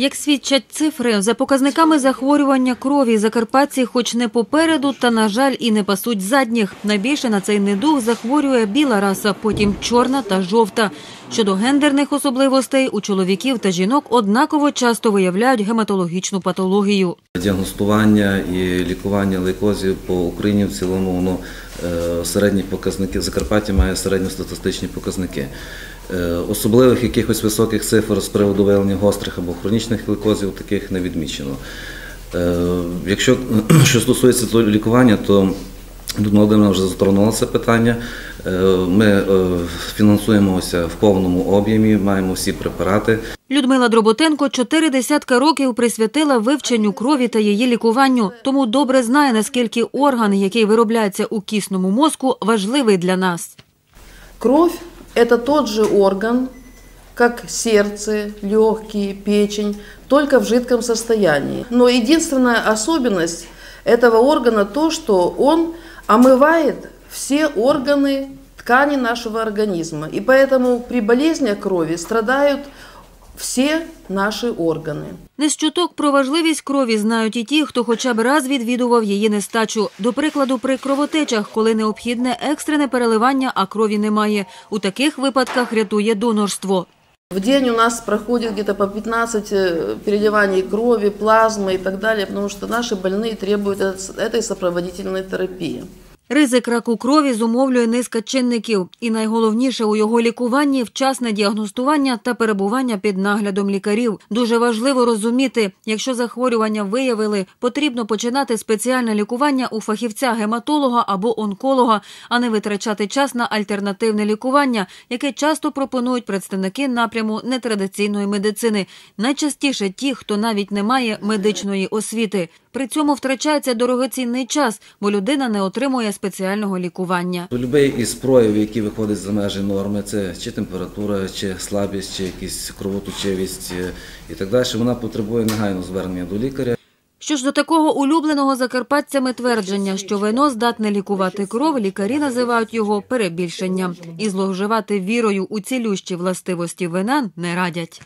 Як свідчать цифри, за показниками захворювання крові закарпатці хоч не попереду, та, на жаль, і не пасуть задніх. Найбільше на цей недуг захворює біла раса, потім чорна та жовта. Щодо гендерних особливостей, у чоловіків та жінок однаково часто виявляють гематологічну патологію. Діагностування і лікування лейкозів по Україні в цілому воно е, середні показники. Закарпаття має середньостатистичні показники. Е, Особливих якихось високих цифр з приводу виявлення гострих або хронічних лейкозів таких не відмічено. Е, Якщо що стосується лікування, то Людмила Володимирівна вже затронула це питання. Е, Ми е, фінансуємося в повному об'ємі, маємо всі препарати. Людмила Дроботенко чотири десятка років присвятила вивченню крові та її лікуванню, тому добре знає, наскільки орган, який виробляється у кісному мозку, важливий для нас. Кровь – это тот же орган, как сердце, легкие, печень, только в жидком состоянии. Но единственная особенность этого органа то, что он омывает все органы ткани нашего организма. И поэтому при болезнях крови страдают все наши органы. Не з чуток про важливість крові знають і ті, хто хоча б раз відвідував її нестачу. До прикладу, при кровотечах, коли необхідне екстрене переливання, а крові немає. У таких випадках рятує донорство. В день у нас проходит где-то по 15 э, переливаний крови, плазмы и так далее, потому что наши больные требуют эт- этой сопроводительной терапии. Ризик раку крові зумовлює низка чинників. І найголовніше у його лікуванні – вчасне діагностування та перебування під наглядом лікарів. Дуже важливо розуміти, якщо захворювання виявили, потрібно починати спеціальне лікування у фахівця-гематолога або онколога, а не витрачати час на альтернативне лікування, яке часто пропонують представники напряму нетрадиційної медицини. Найчастіше ті, хто навіть не має медичної освіти. При цьому втрачається дорогоцінний час, бо людина не отримує спеціального лікування. Любий із проявів, які виходять за межі норми, це чи температура, чи слабість, чи якісь кровоточивість е, і так далі, вона потребує негайного звернення до лікаря. Що ж до такого улюбленого закарпатцями твердження, що вино здатне лікувати кров, лікарі називають його перебільшенням. І зловживати вірою у цілющі властивості вина не радять.